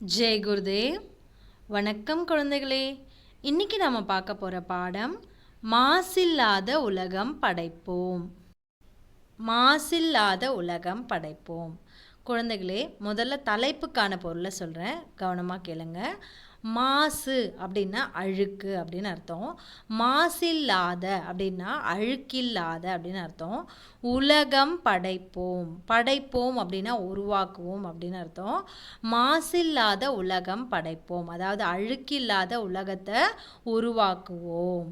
ஜெய் குருதேவ் வணக்கம் குழந்தைகளே. இன்னைக்கு நம்ம பார்க்க போகிற பாடம் மாசில்லாத உலகம் படைப்போம். மாசில்லாத உலகம் படைப்போம். குழந்தைகளே முதல்ல தலைப்புக்கான பொருளை சொல்கிறேன் கவனமாக கேளுங்க. மாசு அப்படின்னா அழுக்கு அப்படின்னு அர்த்தம். மாசில்லாத அப்படின்னா அழுக்கில்லாத அப்படின்னு அர்த்தம். உலகம் படைப்போம். படைப்போம் அப்படின்னா உருவாக்குவோம் அப்படின்னு அர்த்தம். மாசில்லாத உலகம் படைப்போம். அதாவது அழுக்கில்லாத உலகத்தை உருவாக்குவோம்.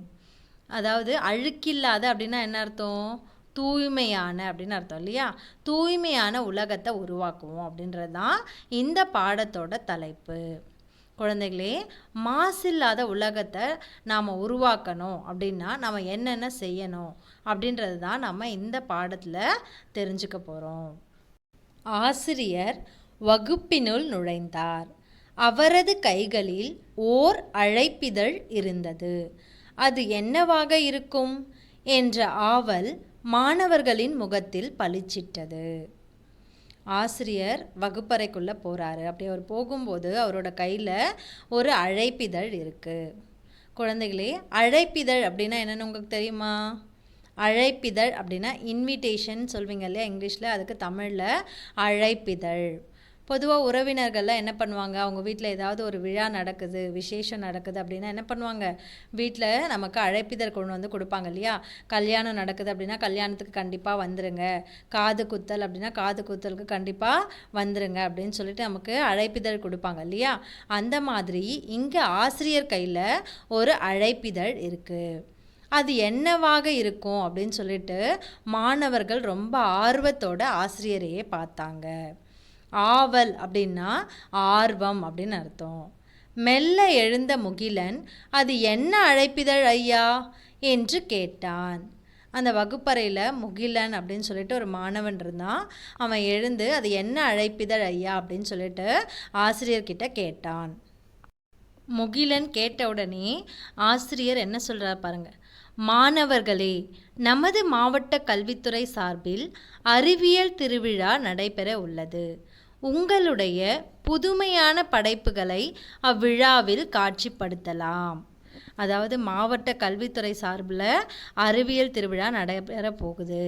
அதாவது அழுக்கில்லாத அப்படின்னா என்ன அர்த்தம்? தூய்மையான அப்படின்னு அர்த்தம் இல்லையா? தூய்மையான உலகத்தை உருவாக்குவோம் அப்படின்றது தான் இந்த பாடத்தோட தலைப்பு. குழந்தைகளே மாசில்லாத உலகத்தை நாம் உருவாக்கணும். அப்படின்னா நம்ம என்னென்ன செய்யணும்? அப்படின்றது தான் நம்ம இந்த பாடத்தில் தெரிஞ்சுக்க போகிறோம் ஆசிரியர் வகுப்பினுள் நுழைந்தார். அவரது கைகளில் ஓர் அழைப்பிதழ் இருந்தது. அது என்னவாக இருக்கும்? என்ற ஆவல் மாணவர்களின் முகத்தில் பளிச்சிட்டது. ஆசிரியர் வகுப்பறைக்குள்ளே போகிறாரு அப்படி அவர் போகும்போது அவரோட கையில் ஒரு அழைப்பிதழ் இருக்குது குழந்தைகளே அழைப்பிதழ் அப்படின்னா என்னென்னு உங்களுக்கு தெரியுமா? அழைப்பிதழ் அப்படின்னா இன்விடேஷன் சொல்வீங்க இல்லையா? இங்கிலீஷில் அதுக்கு தமிழில் அழைப்பிதழ். பொதுவாக உறவினர்கள்லாம் என்ன பண்ணுவாங்க? அவங்க வீட்டில் ஏதாவது ஒரு விழா நடக்குது விசேஷம் நடக்குது அப்படின்னா என்ன பண்ணுவாங்க? வீட்டில் நமக்கு அழைப்பிதழ் கொண்டு வந்து கொடுப்பாங்க இல்லையா? கல்யாணம் நடக்குது அப்படின்னா கல்யாணத்துக்கு கண்டிப்பாக வந்துருங்க. காது குத்தல் அப்படின்னா காது குத்தலுக்கு கண்டிப்பாக வந்துருங்க அப்படின்னு சொல்லிட்டு நமக்கு அழைப்பிதழ் கொடுப்பாங்க இல்லையா? அந்த மாதிரி இங்கே ஆசிரியர் கையில் ஒரு அழைப்பிதழ் இருக்குது அது என்னவாக இருக்கும் அப்படின்னு சொல்லிட்டு மாணவர்கள் ரொம்ப ஆர்வத்தோட ஆசிரியரையே பார்த்தாங்க. ஆவல் அப்படின்னா ஆர்வம் அப்படின்னு அர்த்தம். மெல்ல எழுந்த முகிலன் அது என்ன அழைப்பிதழ் ஐயா? என்று கேட்டான். அந்த வகுப்பறையில் முகிலன் அப்படின்னு சொல்லிட்டு ஒரு மாணவன் இருந்தான். அவன் எழுந்து அது என்ன அழைப்பிதழ் ஐயா? அப்படின்னு சொல்லிட்டு ஆசிரியர்கிட்ட கேட்டான். முகிலன் கேட்ட உடனே ஆசிரியர் என்ன சொல்கிறார் பாருங்கள் மாணவர்களே நமது மாவட்ட கல்வித்துறை சார்பில் அறிவியல் திருவிழா நடைபெற உள்ளது. உங்களுடைய புதுமையான படைப்புகளை அவ்விழாவில் காட்சிப்படுத்தலாம். அதாவது மாவட்ட கல்வித்துறை சார்பில் அறிவியல் திருவிழா நடைபெற போகுது.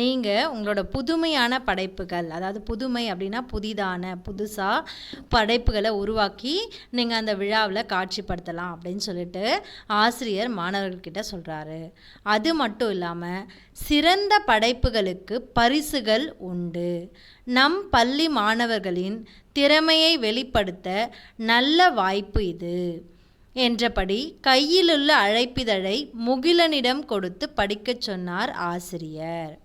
நீங்கள் உங்களோட புதுமையான படைப்புகள் அதாவது புதுமை அப்படின்னா புதிதான புதுசாக படைப்புகளை உருவாக்கி நீங்கள் அந்த விழாவில் காட்சிப்படுத்தலாம் அப்படின்னு சொல்லிட்டு ஆசிரியர் மாணவர்கள்கிட்ட சொல்கிறாரு அது மட்டும் இல்லாமல் சிறந்த படைப்புகளுக்கு பரிசுகள் உண்டு. நம் பள்ளி மாணவர்களின் திறமையை வெளிப்படுத்த நல்ல வாய்ப்பு இது. என்றபடி கையிலுள்ள அழைப்பிதழை முகிலனிடம் கொடுத்து படிக்கச் சொன்னார் ஆசிரியர்.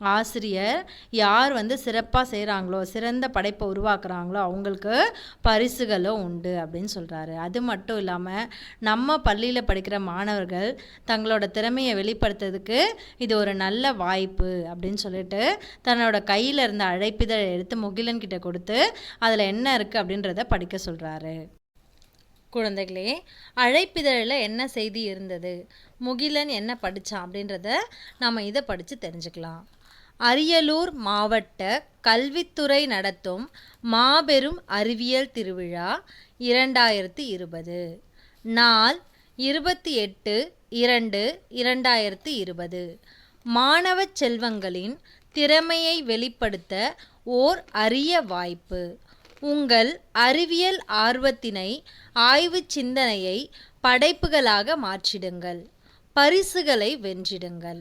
ஆசிரியர் யார் வந்து சிறப்பாக செய்கிறாங்களோ சிறந்த படைப்பை உருவாக்குறாங்களோ அவங்களுக்கு பரிசுகளும் உண்டு அப்படின்னு சொல்கிறாரு அது மட்டும் இல்லாமல் நம்ம பள்ளியில் படிக்கிற மாணவர்கள் தங்களோட திறமையை வெளிப்படுத்துறதுக்கு இது ஒரு நல்ல வாய்ப்பு அப்படின்னு சொல்லிட்டு தன்னோட கையில் இருந்த அழைப்பிதழை எடுத்து முகிலன்கிட்ட கொடுத்து அதில் என்ன இருக்குது அப்படின்றத படிக்க சொல்கிறாரு குழந்தைகளே அழைப்பிதழில் என்ன செய்தி இருந்தது? முகிலன் என்ன படித்தான் அப்படின்றத நம்ம இதை படித்து தெரிஞ்சுக்கலாம். அரியலூர் மாவட்ட கல்வித்துறை நடத்தும் மாபெரும் அறிவியல் திருவிழா இரண்டாயிரத்தி இருபது. நாள் இருபத்தி எட்டு இரண்டு இரண்டாயிரத்தி இருபது. மாணவ செல்வங்களின் திறமையை வெளிப்படுத்த ஓர் அரிய வாய்ப்பு. உங்கள் அறிவியல் ஆர்வத்தினை ஆய்வு சிந்தனையை படைப்புகளாக மாற்றிடுங்கள். பரிசுகளை வென்றிடுங்கள்.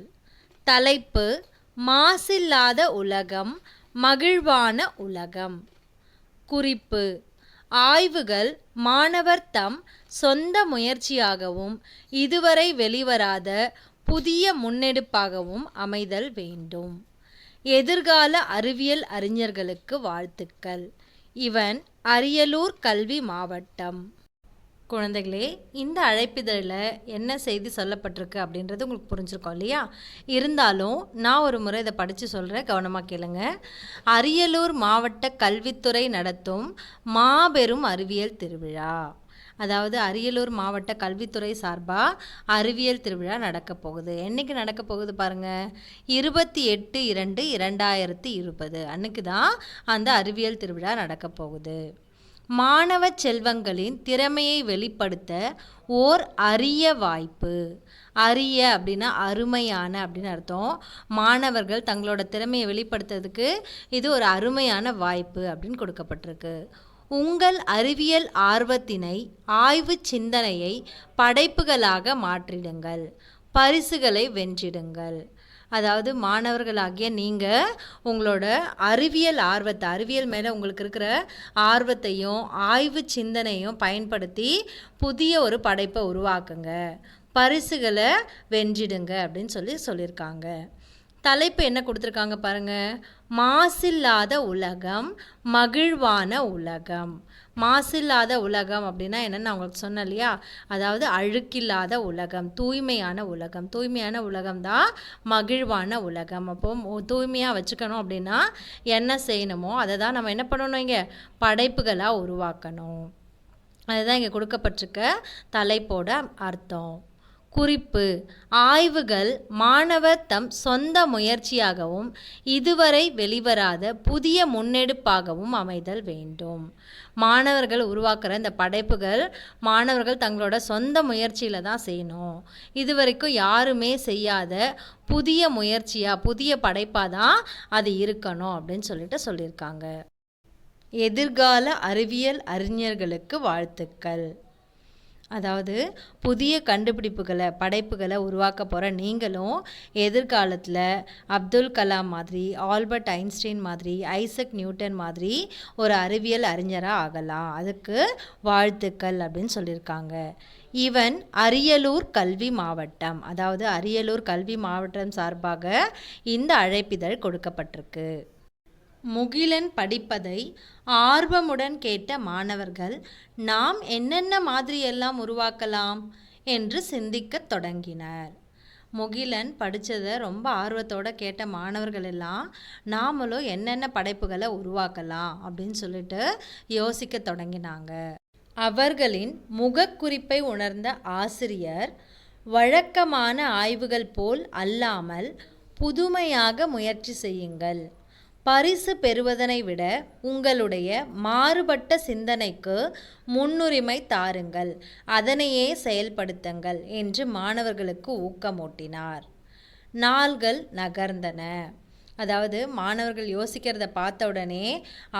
தலைப்பு மாசில்லாத உலகம் மகிழ்வான உலகம். குறிப்பு ஆய்வுகள் மாணவர் தம் சொந்த முயற்சியாகவும் இதுவரை வெளிவராத புதிய முன்னெடுப்பாகவும் அமைதல் வேண்டும். எதிர்கால அறிவியல் அறிஞர்களுக்கு வாழ்த்துக்கள். இவன் அரியலூர் கல்வி மாவட்டம். குழந்தைகளே இந்த அழைப்பிதழில் என்ன செய்தி சொல்லப்பட்டிருக்கு அப்படின்றது உங்களுக்கு புரிஞ்சிருக்கோம் இல்லையா? இருந்தாலும் நான் ஒரு முறை இதை படித்து சொல்கிறேன் கவனமாக கேளுங்க. அரியலூர் மாவட்ட கல்வித்துறை நடத்தும் மாபெரும் அறிவியல் திருவிழா. அதாவது அரியலூர் மாவட்ட கல்வித்துறை சார்பாக அறிவியல் திருவிழா நடக்க போகுது. என்றைக்கு நடக்க போகுது பாருங்கள் இருபத்தி எட்டு இரண்டு இரண்டாயிரத்தி இருபது அன்னைக்கு தான் அந்த அறிவியல் திருவிழா நடக்க போகுது. மாணவ செல்வங்களின் திறமையை வெளிப்படுத்த ஓர் அரிய வாய்ப்பு. அரிய அப்படின்னா அருமையான அப்படின்னு அர்த்தம். மாணவர்கள் தங்களோட திறமையை வெளிப்படுத்துறதுக்கு இது ஒரு அருமையான வாய்ப்பு அப்படின்னு கொடுக்கப்பட்டிருக்கு. உங்கள் அறிவியல் ஆர்வத்தினை ஆய்வு சிந்தனையை படைப்புகளாக மாற்றிடுங்கள். பரிசுகளை வென்றிடுங்கள். அதாவது மாணவர்களாகிய நீங்கள் உங்களோட அறிவியல் ஆர்வத்தை அறிவியல் மேலே உங்களுக்கு இருக்கிற ஆர்வத்தையும் ஆய்வு சிந்தனையும் பயன்படுத்தி புதிய ஒரு படைப்பை உருவாக்குங்க. பரிசுகளை வென்றிடுங்க அப்படின்னு சொல்லி சொல்லியிருக்காங்க. தலைப்பு என்ன கொடுத்துருக்காங்க பாருங்கள் மாசில்லாத உலகம் மகிழ்வான உலகம். மாசில்லாத உலகம் அப்படின்னா என்னென்னு நான் உங்களுக்கு சொன்னேன் இல்லையா? அதாவது அழுக்கில்லாத உலகம் தூய்மையான உலகம். தூய்மையான உலகம் தான் மகிழ்வான உலகம். அப்போ தூய்மையாக வச்சுக்கணும் அப்படின்னா என்ன செய்யணுமோ அதை தான் நம்ம என்ன பண்ணணும் இங்கே? படைப்புகளாக உருவாக்கணும். அதுதான் இங்கே கொடுக்கப்பட்டிருக்க தலைப்போட அர்த்தம். குறிப்பு. ஆய்வுகள் மாணவர் தம் சொந்த முயற்சியாகவும் இதுவரை வெளிவராத புதிய முன்னெடுப்பாகவும் அமைதல் வேண்டும். மாணவர்கள் உருவாக்குற இந்த படைப்புகள் மாணவர்கள் தங்களோட சொந்த முயற்சியில் தான் செய்யணும். இது வரைக்கும் யாருமே செய்யாத புதிய முயற்சியாக புதிய படைப்பாக தான் அது இருக்கணும் அப்படின்னு சொல்லிட்டு சொல்லியிருக்காங்க. எதிர்கால அறிவியல் அறிஞர்களுக்கு வாழ்த்துக்கள். அதாவது புதிய கண்டுபிடிப்புகளை படைப்புகளை உருவாக்க போகிற நீங்களும் எதிர்காலத்தில் அப்துல் கலாம் மாதிரி ஆல்பர்ட் ஐன்ஸ்டீன் மாதிரி ஐசக் நியூட்டன் மாதிரி ஒரு அறிவியல் அறிஞராக ஆகலாம். அதுக்கு வாழ்த்துக்கள் அப்படின்னு சொல்லியிருக்காங்க இவன் அரியலூர் கல்வி மாவட்டம். அதாவது அரியலூர் கல்வி மாவட்டம் சார்பாக இந்த அழைப்பிதழ் கொடுக்கப்பட்டிருக்கு. முகிலன் படிப்பதை ஆர்வமுடன் கேட்ட மாணவர்கள் நாம் என்னென்ன மாதிரியெல்லாம் உருவாக்கலாம்? என்று சிந்திக்கத் தொடங்கினர். முகிலன் படித்ததை ரொம்ப ஆர்வத்தோடு கேட்ட மாணவர்கள் எல்லாம் நாமளும் என்னென்ன படைப்புகளை உருவாக்கலாம்? அப்படின்னு சொல்லிட்டு யோசிக்க தொடங்கினாங்க. அவர்களின் முகக்குறிப்பை உணர்ந்த ஆசிரியர் வழக்கமான ஆய்வுகள் போல் அல்லாமல் புதுமையாக முயற்சி செய்யுங்கள். பரிசு பெறுவதனை விட உங்களுடைய மாறுபட்ட சிந்தனைக்கு முன்னுரிமை தாருங்கள். அதனையே செயல்படுத்துங்கள் என்று மாணவர்களுக்கு ஊக்கமூட்டினார். நாள்கள் நகர்ந்தன. அதாவது மாணவர்கள் யோசிக்கிறத பார்த்த உடனே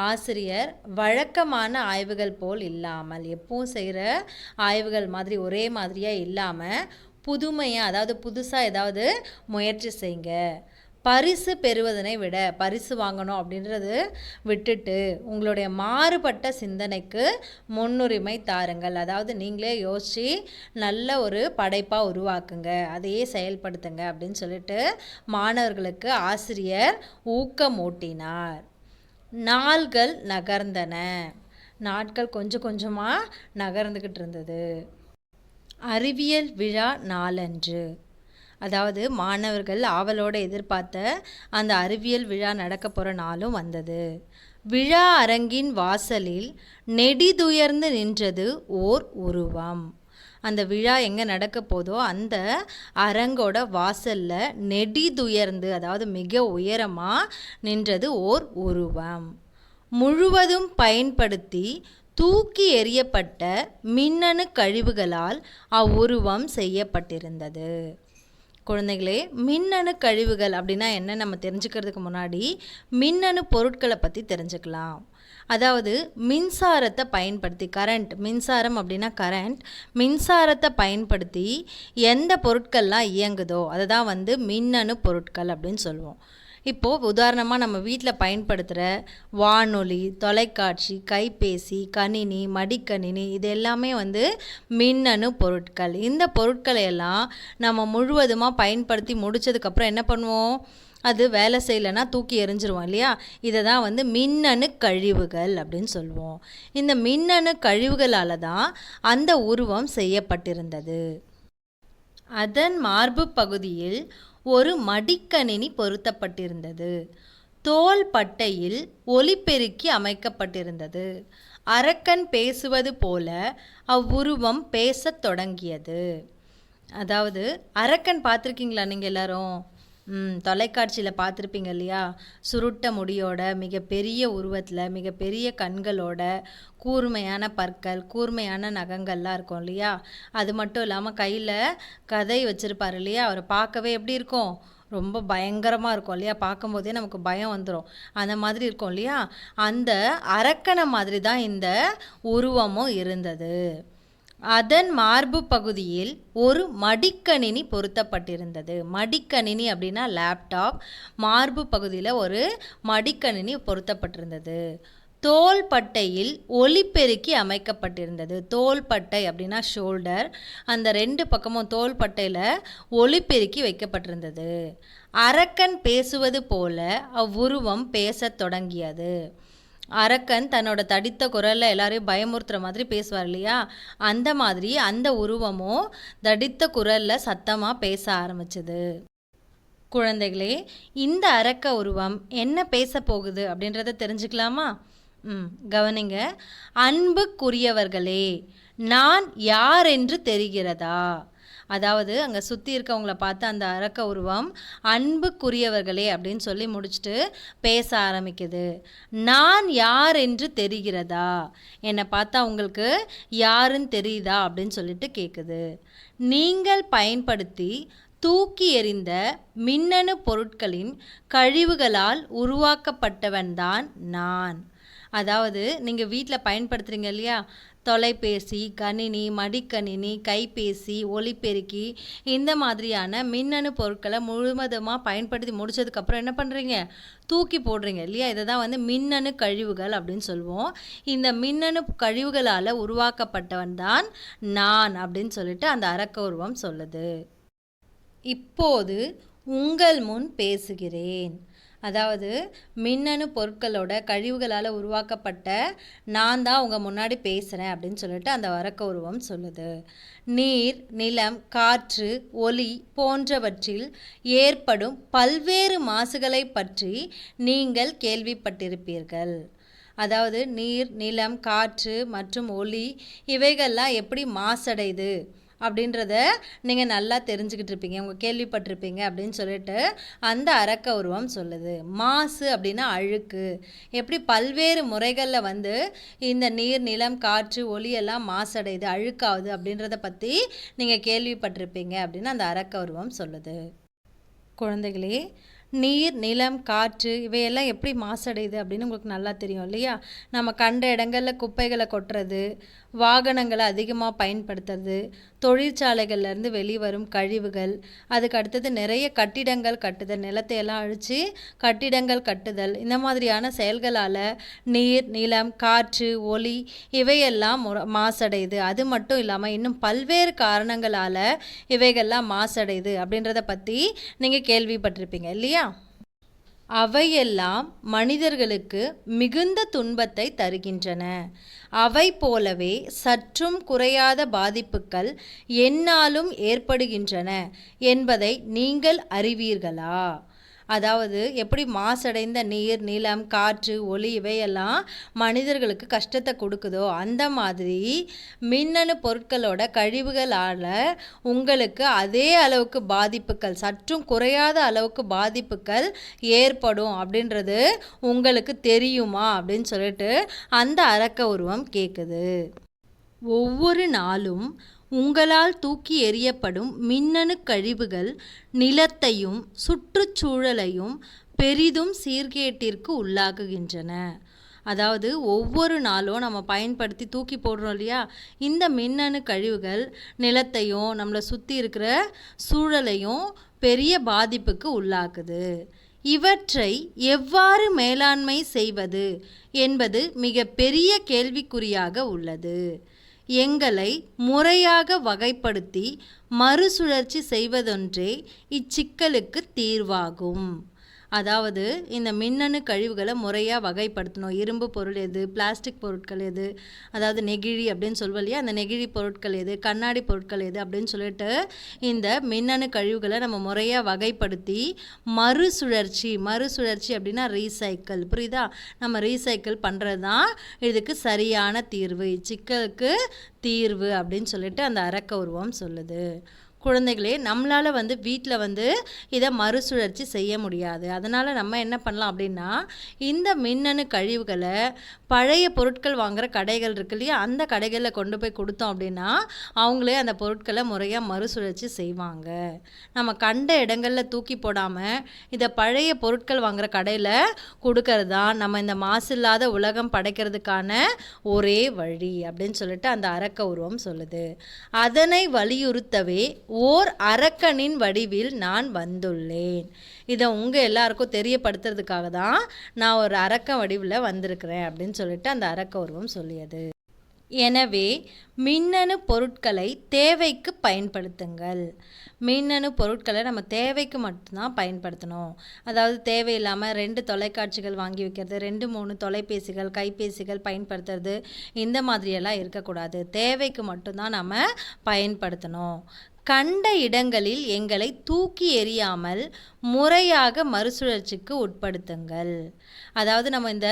ஆசிரியர் வழக்கமான ஆய்வுகள் போல் இல்லாமல் எப்பவும் செய்கிற ஆய்வுகள் மாதிரி ஒரே மாதிரியாக இல்லாமல் புதுமையாக அதாவது புதுசாக ஏதாவது முயற்சி செய்யுங்க பரிசு பெறுவதனை விட பரிசு வாங்கணும் அப்படின்றது விட்டுட்டு உங்களுடைய மாறுபட்ட சிந்தனைக்கு முன்னுரிமை தாருங்கள். அதாவது நீங்களே யோசித்து நல்ல ஒரு படைப்பாக உருவாக்குங்க. அதையே செயல்படுத்துங்க அப்படின்னு சொல்லிட்டு மாணவர்களுக்கு ஆசிரியர் ஊக்கமூட்டினார். நாள்கள் நகர்ந்தன. நாட்கள் கொஞ்சம் கொஞ்சமாக நகர்ந்துக்கிட்டு இருந்தது. அறிவியல் விழா நாளன்று. அதாவது மாணவர்கள் ஆவலோடு எதிர்பார்த்த அந்த அறிவியல் விழா நடக்க போகிற நாளும் வந்தது. விழா அரங்கின் வாசலில் நெடிதுயர்ந்து நின்றது ஓர் உருவம். அந்த விழா எங்கே நடக்க போதோ அந்த அரங்கோட வாசலில் நெடிதுயர்ந்து அதாவது மிக உயரமாக நின்றது ஓர் உருவம். முழுவதும் பயன்படுத்தி தூக்கி எறியப்பட்ட மின்னணு கழிவுகளால் அவ்வுருவம் செய்யப்பட்டிருந்தது. குழந்தைகளே மின்னணு கழிவுகள் அப்படின்னா என்ன? நம்ம தெரிஞ்சுக்கிறதுக்கு முன்னாடி மின்னணு பொருட்களை பற்றி தெரிஞ்சுக்கலாம். அதாவது மின்சாரத்தை பயன்படுத்தி கரண்ட் மின்சாரம் அப்படின்னா கரண்ட் மின்சாரத்தை பயன்படுத்தி எந்த பொருட்கள்லாம் இயங்குதோ அதை தான் வந்து மின்னணு பொருட்கள் அப்படின்னு சொல்லுவோம். இப்போது உதாரணமாக நம்ம வீட்டில் பயன்படுத்துகிற வானொலி தொலைக்காட்சி கைபேசி கணினி மடிக்கணினி இது எல்லாமே வந்து மின்னணு பொருட்கள். இந்த பொருட்களை எல்லாம் நம்ம முழுவதுமாக பயன்படுத்தி முடித்ததுக்கப்புறம் என்ன பண்ணுவோம்? அது வேலை செய்யலைன்னா தூக்கி எறிஞ்சிருவோம் இல்லையா? இதை தான் வந்து மின்னணு கழிவுகள் அப்படின்னு சொல்லுவோம். இந்த மின்னணு கழிவுகளால் தான் அந்த உருவம் செய்யப்பட்டிருந்தது. அதன் மார்பு பகுதியில் ஒரு மடிக்கணினி பொருத்தப்பட்டிருந்தது. தோல் பட்டையில் ஒலிபெருக்கி அமைக்கப்பட்டிருந்தது. அரக்கன் பேசுவது போல அவ்வுருவம் பேசத் தொடங்கியது. அதாவது அரக்கன் பார்த்துருக்கீங்களா நீங்கள் எல்லாரும்? ம் தொலைக்காட்சியில் பார்த்துருப்பீங்க இல்லையா? சுருட்ட முடியோட மிகப்பெரிய உருவத்தில் மிகப்பெரிய கண்களோட கூர்மையான பற்கள் கூர்மையான நகங்கள்லாம் இருக்கும் இல்லையா? அது மட்டும் இல்லாமல் கையில் கதை வச்சுருப்பார் இல்லையா? அவரை பார்க்கவே எப்படி இருக்கும்? ரொம்ப பயங்கரமாக இருக்கும் இல்லையா? பார்க்கும்போதே நமக்கு பயம் வந்துடும் அந்த மாதிரி இருக்கும் இல்லையா? அந்த அரக்கனை மாதிரி தான் இந்த உருவமும் இருந்தது. அதன் மார்பு பகுதியில் ஒரு மடிக்கணினி பொருத்தப்பட்டிருந்தது. மடிக்கணினி அப்படின்னா லேப்டாப் மார்பு பகுதியில் ஒரு மடிக்கணினி பொருத்தப்பட்டிருந்தது. தோள்பட்டையில் ஒலிபெருக்கி அமைக்கப்பட்டிருந்தது. தோள்பட்டை அப்படின்னா ஷோல்டர் அந்த ரெண்டு பக்கமும் தோள்பட்டையில் ஒலிப்பெருக்கி வைக்கப்பட்டிருந்தது. அரக்கன் பேசுவது போல அவ்வுருவம் பேசத் தொடங்கியது. அரக்கன் தன்னோட தடித்த குரலில் எல்லாரையும் பயமுறுத்துற மாதிரி பேசுவார் இல்லையா? அந்த மாதிரி அந்த உருவமும் தடித்த குரலில் சத்தமாக பேச ஆரம்பிச்சது. குழந்தைகளே இந்த அரக்க உருவம் என்ன பேச போகுது அப்படின்றத தெரிஞ்சுக்கலாமா? ம் கவனிங்க. அன்புக்குரியவர்களே நான் யார் என்று தெரிகிறதா? அதாவது அங்கே சுற்றி இருக்கவங்கள பார்த்து அந்த அரக்க உருவம் அன்புக்குரியவர்களே அப்படின்னு சொல்லி முடிச்சுட்டு பேச ஆரம்பிக்குது. நான் யார் என்று தெரிகிறதா? என்னை பார்த்தா உங்களுக்கு யாருன்னு தெரியுதா? அப்படின்னு சொல்லிட்டு கேட்குது நீங்கள் பயன்படுத்தி தூக்கி எறிந்த மின்னணு பொருட்களின் கழிவுகளால் உருவாக்கப்பட்டவன்தான் நான். அதாவது நீங்கள் வீட்டில் பயன்படுத்துகிறீங்க இல்லையா? தொலைபேசி கணினி மடிக்கணினி கைபேசி ஒலிபெருக்கி இந்த மாதிரியான மின்னணு பொருட்களை முழுவதுமாக பயன்படுத்தி முடிச்சதுக்கப்புறம் என்ன பண்ணுறீங்க தூக்கி போடுறீங்க இல்லையா? இதை தான் வந்து மின்னணு கழிவுகள் அப்படின்னு சொல்லுவோம். இந்த மின்னணு கழிவுகளால் உருவாக்கப்பட்டவன் தான் நான் அப்படின்னு சொல்லிட்டு அந்த அரக்க உருவம் சொல்லுது. இப்போது உங்கள் முன் பேசுகிறேன். அதாவது மின்னணு பொருட்களோட கழிவுகளால் உருவாக்கப்பட்ட நான் தான் உங்கள் முன்னாடி பேசுகிறேன் அப்படின்னு சொல்லிட்டு அந்த வரக்க உருவம் சொல்லுது. நீர் நிலம் காற்று ஒலி போன்றவற்றில் ஏற்படும் பல்வேறு மாசுகளை பற்றி நீங்கள் கேள்விப்பட்டிருப்பீர்கள். அதாவது நீர் நிலம் காற்று மற்றும் ஒலி இவைகள்லாம் எப்படி மாசடையுது அப்படின்றத நீங்கள் நல்லா தெரிஞ்சுக்கிட்டு இருப்பீங்க உங்கள் கேள்விப்பட்டிருப்பீங்க அப்படின்னு சொல்லிட்டு அந்த அரக்க உருவம் சொல்லுது. மாசு அப்படின்னா அழுக்கு. எப்படி பல்வேறு முறைகளில் வந்து இந்த நீர் நிலம் காற்று ஒளியெல்லாம் மாசடையுது அழுக்காகுது அப்படின்றத பற்றி நீங்கள் கேள்விப்பட்டிருப்பீங்க அப்படின்னு அந்த அரக்க உருவம் சொல்லுது. குழந்தைகளே நீர் நிலம் காற்று இவையெல்லாம் எப்படி மாசடையுது அப்படின்னு உங்களுக்கு நல்லா தெரியும் இல்லையா? நம்ம கண்ட இடங்களில் குப்பைகளை கொட்டுறது வாகனங்களை அதிகமாக பயன்படுத்துறது தொழிற்சாலைகள்லேருந்து வெளிவரும் கழிவுகள் அதுக்கு அடுத்தது நிறைய கட்டிடங்கள் கட்டுதல் நிலத்தையெல்லாம் அழித்து கட்டிடங்கள் கட்டுதல் இந்த மாதிரியான செயல்களால் நீர் நிலம் காற்று ஒளி இவையெல்லாம் மாசடையுது. அது மட்டும் இல்லாமல் இன்னும் பல்வேறு காரணங்களால் இவைகள்லாம் மாசடையுது அப்படின்றத பற்றி நீங்கள் கேள்விப்பட்டிருப்பீங்க இல்லையா? அவையெல்லாம் மனிதர்களுக்கு மிகுந்த துன்பத்தை தருகின்றன. அவை போலவே சற்றும் குறையாத பாதிப்புகள் என்னாலும் ஏற்படுகின்றன என்பதை நீங்கள் அறிவீர்களா? அதாவது எப்படி மாசடைந்த நீர் நிலம் காற்று ஒளி இவையெல்லாம் மனிதர்களுக்கு கஷ்டத்தை கொடுக்குதோ அந்த மாதிரி மின்னணு பொருட்களோட கழிவுகளால் உங்களுக்கு அதே அளவுக்கு பாதிப்புகள் சற்றும் குறையாத அளவுக்கு பாதிப்புகள் ஏற்படும் அப்படின்றது உங்களுக்கு தெரியுமா அப்படின்னு சொல்லிட்டு அந்த அரக்க உருவம் கேட்குது ஒவ்வொரு நாளும் உங்களால் தூக்கி எறியப்படும் மின்னணு கழிவுகள் நிலத்தையும் சுற்றுச்சூழலையும் பெரிதும் சீர்கேட்டிற்கு உள்ளாகுகின்றன. அதாவது ஒவ்வொரு நாளும் நம்ம பயன்படுத்தி தூக்கி போடுறோம் இல்லையா? இந்த மின்னணு கழிவுகள் நிலத்தையும் நம்மளை சுற்றி இருக்கிற சூழலையும் பெரிய பாதிப்புக்கு உள்ளாக்குது. இவற்றை எவ்வாறு மேலாண்மை செய்வது என்பது மிக பெரிய கேள்விக்குறியாக உள்ளது. எங்களை முறையாக வகைப்படுத்தி மறுசுழற்சி செய்வதொன்றே இச்சிக்கலுக்கு தீர்வாகும். அதாவது இந்த மின்னணு கழிவுகளை முறையாக வகைப்படுத்தணும். இரும்பு பொருள் எது பிளாஸ்டிக் பொருட்கள் எது அதாவது நெகிழி அப்படின்னு சொல்லுவோம் இல்லையா? அந்த நெகிழி பொருட்கள் எது கண்ணாடி பொருட்கள் எது அப்படின்னு சொல்லிட்டு இந்த மின்னணு கழிவுகளை நம்ம முறையாக வகைப்படுத்தி மறுசுழற்சி மறுசுழற்சி அப்படின்னா ரீசைக்கிள் புரியுதா? நம்ம ரீசைக்கிள் பண்ணுறது தான் இதுக்கு சரியான தீர்வு. இச்சிக்கலுக்கு தீர்வு அப்படின்னு சொல்லிட்டு அந்த அரக்க உருவம் சொல்லுது. குழந்தைகளே நம்மளால் வந்து வீட்டில் வந்து இதை மறுசுழற்சி செய்ய முடியாது. அதனால் நம்ம என்ன பண்ணலாம் அப்படின்னா இந்த மின்னணு கழிவுகளை பழைய பொருட்கள் வாங்குகிற கடைகள் இருக்கு இல்லையா அந்த கடைகளில் கொண்டு போய் கொடுத்தோம் அப்படின்னா அவங்களே அந்த பொருட்களை முறையாக மறுசுழற்சி செய்வாங்க. நம்ம கண்ட இடங்களில் தூக்கி போடாமல் இதை பழைய பொருட்கள் வாங்குகிற கடையில் கொடுக்கறது தான் நம்ம இந்த மாசில்லாத உலகம் படைக்கிறதுக்கான ஒரே வழி அப்படின்னு சொல்லிட்டு அந்த அரக்க உருவம் சொல்லுது. அதனை வலியுறுத்தவே ஓர் அரக்கனின் வடிவில் நான் வந்துள்ளேன். இதை உங்கள் எல்லாருக்கும் தெரியப்படுத்துறதுக்காக தான் நான் ஒரு அரக்க வடிவில் வந்திருக்கிறேன் அப்படின்னு சொல்லிட்டு அந்த அரக்க உருவம் சொல்லியது. எனவே மின்னணு பொருட்களை தேவைக்கு பயன்படுத்துங்கள். மின்னணு பொருட்களை நம்ம தேவைக்கு மட்டும்தான் பயன்படுத்தணும். அதாவது தேவையில்லாமல் ரெண்டு தொலைக்காட்சிகள் வாங்கி வைக்கிறது ரெண்டு மூணு தொலைபேசிகள் கைபேசிகள் பயன்படுத்துறது இந்த மாதிரியெல்லாம் இருக்கக்கூடாது. தேவைக்கு மட்டும்தான் நம்ம பயன்படுத்தணும். கண்ட இடங்களில் எங்களை தூக்கி எறியாமல் முறையாக மறுசுழற்சிக்கு உட்படுத்துங்கள். அதாவது நம்ம இந்த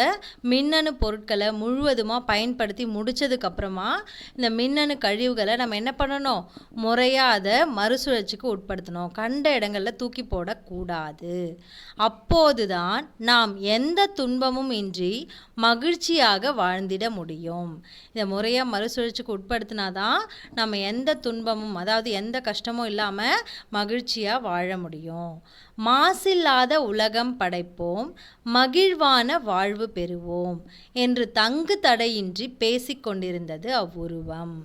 மின்னணு பொருட்களை முழுவதுமாக பயன்படுத்தி முடித்ததுக்கப்புறமா இந்த மின்னணு கழிவுகளை நம்ம என்ன பண்ணணும்? முறையாக அதை மறுசுழற்சிக்கு உட்படுத்தணும். கண்ட இடங்களில் தூக்கி போடக்கூடாது. அப்போது தான் நாம் எந்த துன்பமும் இன்றி மகிழ்ச்சியாக வாழ்ந்திட முடியும். இந்த முறையாக மறுசுழற்சிக்கு உட்படுத்தினா தான் நம்ம எந்த துன்பமும் அதாவது எந்த கஷ்டமும் இல்லாமல் மகிழ்ச்சியாக வாழ முடியும். மாசில்லாத உலகம் படைப்போம். மகிழ்வான வாழ்வு பெறுவோம் என்று தங்கு தடையின்றி பேசிக்கொண்டிருந்தது அவ்வுருவம்.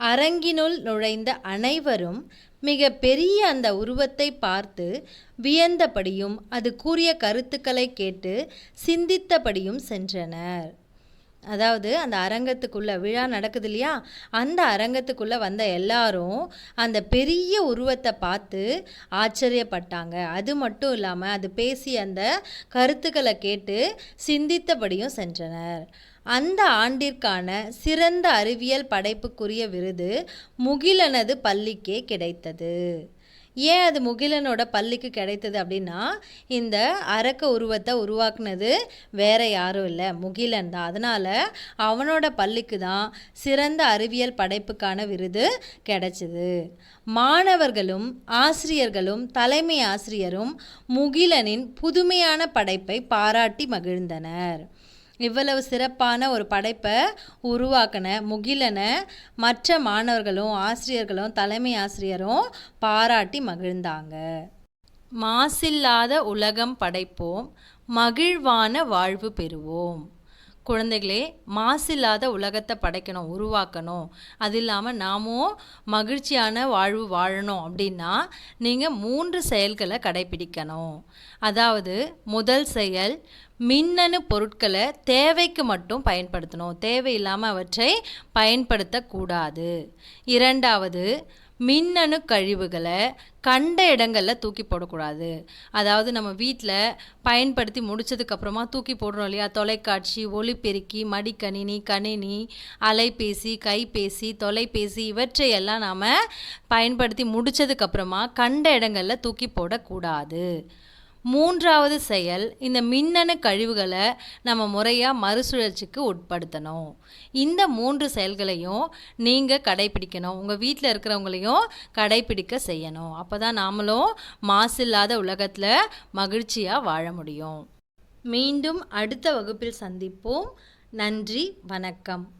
அரங்கினுள் நுழைந்த அனைவரும் மிக பெரிய அந்த உருவத்தை பார்த்து வியந்தபடியும் அது கூறிய கருத்துக்களை கேட்டு சிந்தித்தபடியும் சென்றனர். அதாவது அந்த அரங்கத்துக்குள்ளே விழா நடக்குது இல்லையா அந்த அரங்கத்துக்குள்ளே வந்த எல்லாரும் அந்த பெரிய உருவத்தை பார்த்து ஆச்சரியப்பட்டாங்க. அது மட்டும் இல்லாமல் அது பேசி அந்த கருத்துக்களை கேட்டு சிந்தித்தபடியும் சென்றனர். அந்த ஆண்டிற்கான சிறந்த அறிவியல் படைப்புக்குரிய விருது முகிலனது பள்ளிக்கே கிடைத்தது. ஏன் அது முகிலனோட பள்ளிக்கு கிடைத்தது அப்படின்னா இந்த அரக்க உருவத்தை உருவாக்குனது வேற யாரும் இல்லை. முகிலன் தான். அதனால் அவனோட பள்ளிக்கு தான் சிறந்த அறிவியல் படைப்புக்கான விருது கிடைச்சிது. மாணவர்களும் ஆசிரியர்களும் தலைமை ஆசிரியரும் முகிலனின் புதுமையான படைப்பை பாராட்டி மகிழ்ந்தனர். இவ்வளவு சிறப்பான ஒரு படைப்பை உருவாக்கின முகிலனை மற்ற மாணவர்களும் ஆசிரியர்களும் தலைமை ஆசிரியரும் பாராட்டி மகிழ்ந்தாங்க. மாசில்லாத உலகம் படைப்போம் மகிழ்வான வாழ்வு பெறுவோம். குழந்தைகளே மாசில்லாத உலகத்தை படைக்கணும் உருவாக்கணும். அது இல்லாமல் நாமும் மகிழ்ச்சியான வாழ்வு வாழணும் அப்படின்னா நீங்கள் மூன்று செயல்களை கடைபிடிக்கணும். அதாவது முதல் செயல் மின்னணு பொருட்களை தேவைக்கு மட்டும் பயன்படுத்தணும். தேவையில்லாமல் அவற்றை பயன்படுத்தக்கூடாது. இரண்டாவது மின்னணு கழிவுகளை கண்ட இடங்களில் தூக்கி போடக்கூடாது. அதாவது நம்ம வீட்டில் பயன்படுத்தி முடிச்சதுக்கப்புறமா தூக்கி போடுறோம் இல்லையா? தொலைக்காட்சி ஒளிபெருக்கி மடிக்கணினி கணினி அலைபேசி கைபேசி தொலைபேசி இவற்றையெல்லாம் நாம் பயன்படுத்தி முடித்ததுக்கப்புறமா கண்ட இடங்களில் தூக்கி போடக்கூடாது. மூன்றாவது செயல் இந்த மின்னணு கழிவுகளை நம்ம முறையாக மறுசுழற்சிக்கு உட்படுத்தணும். இந்த மூன்று செயல்களையும் நீங்கள் கடைபிடிக்கணும். உங்கள் வீட்டில் இருக்கிறவங்களையும் கடைபிடிக்க செய்யணும். அப்போ தான் நாமளும் மாசில்லாத உலகத்தில் மகிழ்ச்சியாக வாழ முடியும். மீண்டும் அடுத்த வகுப்பில் சந்திப்போம். நன்றி வணக்கம்.